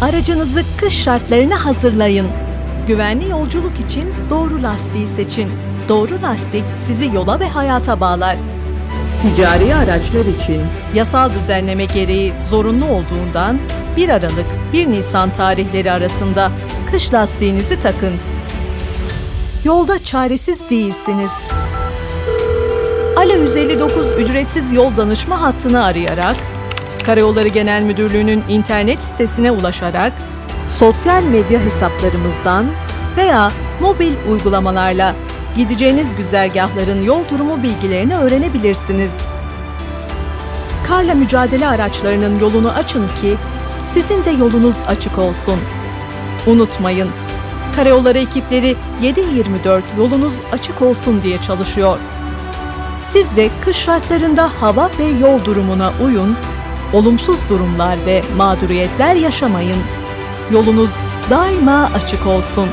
Aracınızı kış şartlarına hazırlayın. Güvenli yolculuk için doğru lastiği seçin. Doğru lastik sizi yola ve hayata bağlar. Ticari araçlar için Yasal düzenleme gereği zorunlu olduğundan 1 Aralık 1 Nisan tarihleri arasında kış lastiğinizi takın. Yolda çaresiz değilsiniz. Alo 159 ücretsiz yol danışma hattını arayarak, Karayolları Genel Müdürlüğü'nün internet sitesine ulaşarak, sosyal medya hesaplarımızdan veya mobil uygulamalarla gideceğiniz güzergahların yol durumu bilgilerini öğrenebilirsiniz. Karla mücadele araçlarının yolunu açın ki sizin de yolunuz açık olsun. Unutmayın, karayolları ekipleri 7-24 yolunuz açık olsun diye çalışıyor. Siz de kış şartlarında hava ve yol durumuna uyun, olumsuz durumlar ve mağduriyetler yaşamayın. Yolunuz daima açık olsun.